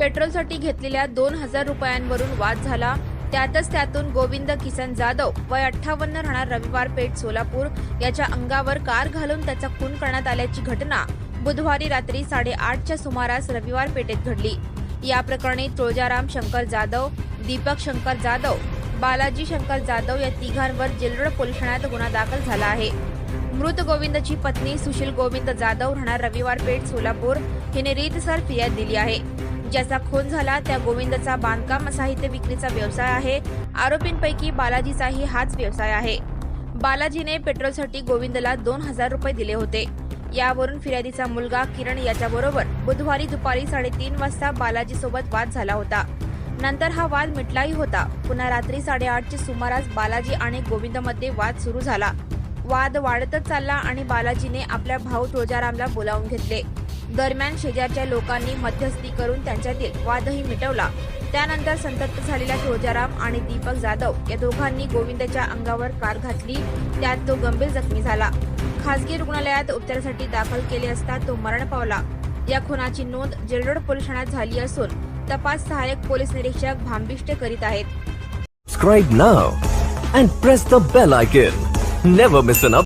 पेट्रोलसाठी घेतलेल्या दोन हजार रुपयांवरून वाद झाला. त्यातच त्यातून गोविंद किसन जाधव वय अठ्ठावन्न राहणार रविवार पेठ सोलापूर याच्या अंगावर कार घालून त्याचा खून करण्यात आल्याची घटना बुधवारी रात्री साडेआठच्या सुमारास रविवार पेठेत घडली. या प्रकरणी तुळजाराम शंकर जाधव दीपक शंकर जाधव बालाजी शंकर जाधव या तिघांवर जेलरोड पोलीस ठाण्यात गुन्हा दाखल झाला आहे. मृत गोविंदची पत्नी सुशील गोविंद जाधव राहणार रविवार पेठ सोलापूर हिने रीतसर फिर्याद दिली आहे. ज्याचा खून झाला त्या गोविंदचा बांधकाम साहित्य विक्रीचा व्यवसाय आहे. आरोपींपैकी बालाजीचाही हाच व्यवसाय आहे. बालाजीने पेट्रोलसाठी गोविंदला दोन हजार रुपये दिले होते. यावरून फिर्यादीचा मुलगा किरण याच्याबरोबर बुधवारी दुपारी साडेतीन वाजता बालाजीसोबत वाद झाला होता. नंतर हा वाद मिटलाही होता. पुन्हा रात्री साडेआठच्या सुमारास बालाजी आणि गोविंदमध्ये वाद सुरू झाला. वाद वाढतच चालला आणि बालाजीने आपल्या भाऊ तुळजारामला बोलावून घेतले. दरम्यान शेजारच्या लोकांनी मध्यस्थी करून त्यांच्यातील वादही मिटवला. त्यानंतर संतप्त झालेल्या तुळजाराम आणि दीपक जाधव या दोघांनी गोविंदच्या अंगावर कार घातली. त्यात तो गंभीर जखमी झाला. खासगी रुग्णालयात उपचारासाठी दाखल केले असता तो मरण पावला. या खुनाची नोंद जेलरोड पोलीस ठाण्यात झाली असून तपास सहाय्यक पोलीस निरीक्षक भांबिष्टे करीत आहेत. Subscribe